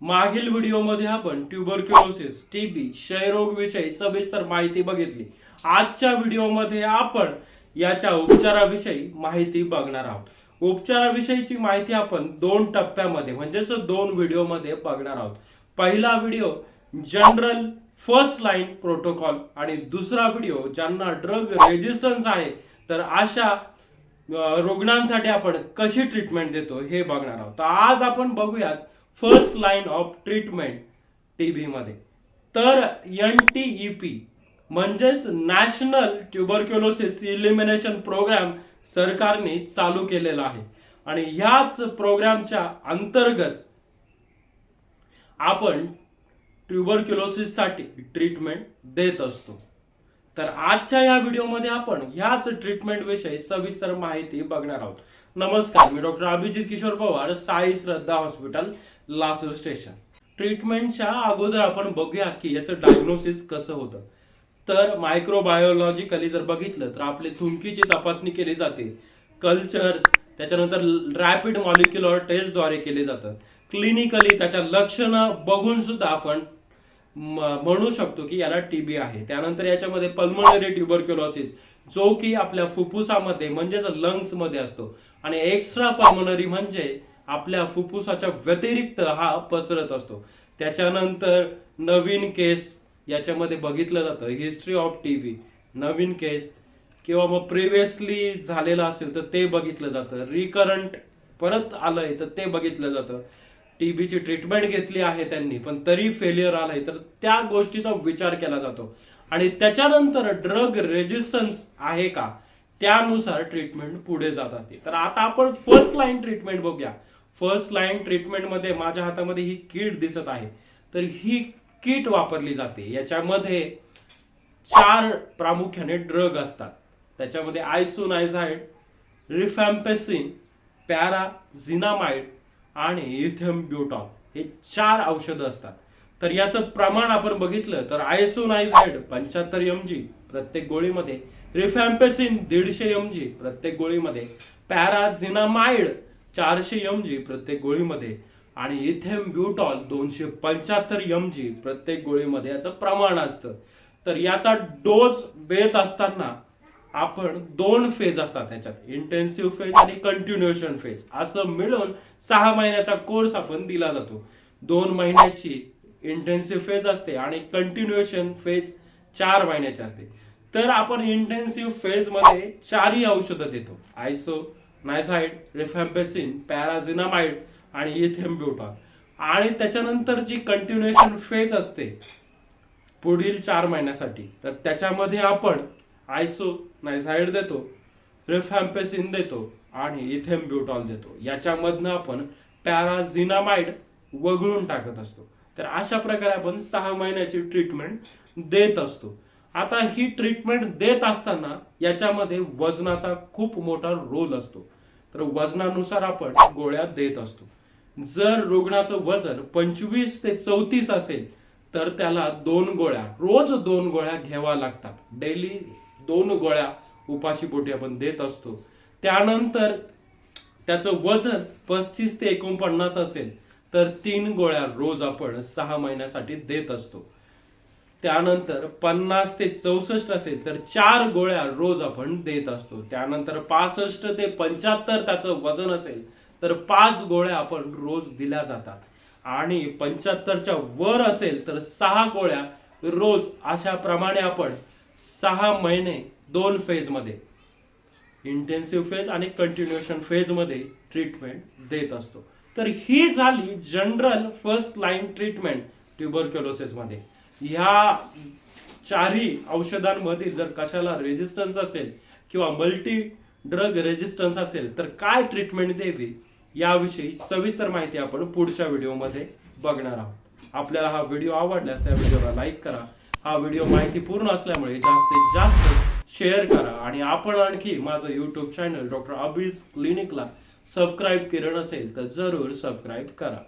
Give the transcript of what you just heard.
मागील व्हिडिओमध्ये आपण ट्युबरक्युलोसिस टीबी क्षयरोग विषयी सविस्तर माहिती बघितली. आजच्या व्हिडिओमध्ये आपण याच्या उपचाराविषयी माहिती बघणार आहोत. उपचाराविषयीची माहिती आपण दोन टप्प्यामध्ये म्हणजेच दोन व्हिडिओमध्ये बघणार आहोत. पहिला video general first line protocol आणि दुसरा व्हिडिओ ज्यांना ड्रग रेजिस्टन्स आहे तर अशा रुग्णांसाठी आपण कशी ट्रीटमेंट देतो हे बघणार आहोत. तर आज आपण बघूयात first line of treatment T मध्ये तर एन टी ई पी म्हणजेच नॅशनल ट्युबरक्युलोसिस इलिमिनेशन प्रोग्राम सरकारने चालू केलेला आहे. आणि ह्याच प्रोग्रामच्या अंतर्गत आपण ट्युबरक्युलोसिससाठी ट्रीटमेंट देत असतो. तर आजच्या या व्हिडिओमध्ये आपण ह्याच ट्रीटमेंट विषयी सविस्तर माहिती बघणार आहोत. नमस्कार मी doctor Abhijit Kishor Pawar Sai Shraddha hospital Lasur station. ट्रीटमेंटच्या अगोदर आपण बघूया की याचं डायग्नोसिस कसं होतं. तर मायक्रोबायोलॉजिकली जर बघितलं तर आपली थुंकीची तपासणी केली जाते. कल्चर्स त्याच्यानंतर रॅपिड मॉलिक्युलर टेस्टद्वारे केले जातं. क्लिनिकली त्याच्या लक्षणं बघून सुद्धा आपण म्हणू शकतो की याला टीबी आहे. त्यानंतर याच्यामध्ये पल्मोनरी ट्युबरक्युलॉसिस जो की आपल्या फुफ्फुसामध्ये म्हणजेच लंग्समध्ये असतो. आणि एक्स्ट्रा पल्मोनरी म्हणजे आपल्या फुफ्फुसाच्या व्यतिरिक्त हा पसरत असतो. त्याच्यानंतर नवीन केस याच्यामध्ये बघितलं जातं. हिस्ट्री ऑफ टीबी नवीन केस किंवा मग प्रिव्हियसली झालेलं असेल तर ते बघितलं जातं. रिकरंट परत आलंय तर ते बघितलं जातं. टीबीची ट्रीटमेंट घेतली आहे त्यांनी पण तरी फेलियर आलंय तर त्या गोष्टीचा विचार केला जातो. आणि त्याच्यानंतर ड्रग रेजिस्टन्स आहे का? त्यानुसार ट्रीटमेंट पुढे जात असते. तर आता आपण फर्स्ट लाईन ट्रीटमेंट बघूया. फर्स्ट लाईन ट्रीटमेंटमध्ये माझ्या हातामध्ये ही किट दिसत आहे. तर ही किट वापरली जाते. याच्यामध्ये चार प्रामुख्याने ड्रग असतात. त्याच्यामध्ये आयसोनायझाईड रिफॅम्पेसिन पॅराझिनामाइड आणि इथेम्ब्युटॉन हे चार औषधं असतात. तर याचं प्रमाण आपण बघितलं तर आयसोनायझाईड पंच्याहत्तर एम जी प्रत्येक गोळीमध्ये रिफॅम्पेसिन दीडशे एम जी प्रत्येक गोळीमध्ये पॅराझिनामाइड चारशे एम जी प्रत्येक गोळीमध्ये आणि इथेम ब्युटॉल दोनशे पंच्याहत्तर एम जी प्रत्येक गोळीमध्ये याचं प्रमाण असतं. तर याचा डोस देत असताना आपण दोन फेज असतात त्याच्यात. इंटेन्सिव्ह फेज आणि कंटिन्युएशन फेज असं मिळून सहा महिन्याचा कोर्स आपण दिला जातो. दोन महिन्याची इंटेन्सिव्ह फेज असते आणि कंटिन्युएशन फेज चार महिन्याची असते. तर आपण इंटेन्सिव्ह फेजमध्ये चारही औषधं देतो. आयसो नायसाईड रिफॅम्पेसिन पॅराझिनामाइड आणि इथेम्ब्युटॉल आणि त्याच्यानंतर जी कंटिन्युएशन फेज असते पुढील चार महिन्यासाठी तर त्याच्यामध्ये आपण आयसो नायझाईड देतो रिफॅम्पेसिन देतो आणि इथेम्ब्युटॉल देतो. याच्यामधनं आपण पॅराझिनामाइड वगळून टाकत असतो. तर अशा प्रकारे आपण सहा महिन्याची ट्रीटमेंट देत असतो. आता ही ट्रीटमेंट देत असताना याच्यामध्ये वजनाचा खूप मोठा रोल असतो. तर वजनानुसार आपण गोळ्या देत असतो. जर रुग्णाचं वजन पंचवीस ते चौतीस असेल तर त्याला दोन गोळ्या रोज दोन गोळ्या घ्यावा लागतात. डेली दोन गोळ्या उपाशीपोटी आपण देत असतो. त्यानंतर त्याचं वजन पस्तीस ते एकोणपन्नास असेल तर तीन गोळ्या रोज आपण सहा महिन्यासाठी देत असतो. त्यानंतर पन्नास ते चौसष्ट असेल तर चार गोळ्या रोज आपण देत असतो. त्यानंतर पासष्ट ते पंच्याहत्तर त्याचं वजन असेल तर पाच गोळ्या आपण रोज दिल्या जातात. आणि पंच्याहत्तरच्या वर असेल तर सहा गोळ्या रोज अशा प्रमाणे आपण सहा महिने दोन फेजमध्ये इंटेन्सिव्ह फेज आणि कंटिन्युएशन फेजमध्ये ट्रीटमेंट देत असतो. तर ही झाली जनरल फर्स्ट लाईन ट्रीटमेंट ट्युबरक्युलोसिसमध्ये. ह्या चारही औषधांमधील जर कशाला रेजिस्टन्स असेल किंवा मल्टी ड्रग रेजिस्टन्स असेल तर काय ट्रीटमेंट द्यावी? याविषयी सविस्तर माहिती आपण पुढच्या व्हिडिओमध्ये बघणार आहोत. आपल्याला हा व्हिडिओ आवडल्यास या व्हिडिओला लाईक करा. हा व्हिडिओ माहिती पूर्ण असल्यामुळे जास्तीत जास्त शेअर करा आणि आपण आणखी माझं यूट्यूब चॅनल डॉक्टर अबीज क्लिनिकला सबस्क्राईब केलं नसेल तर जरूर सबस्क्राईब करा.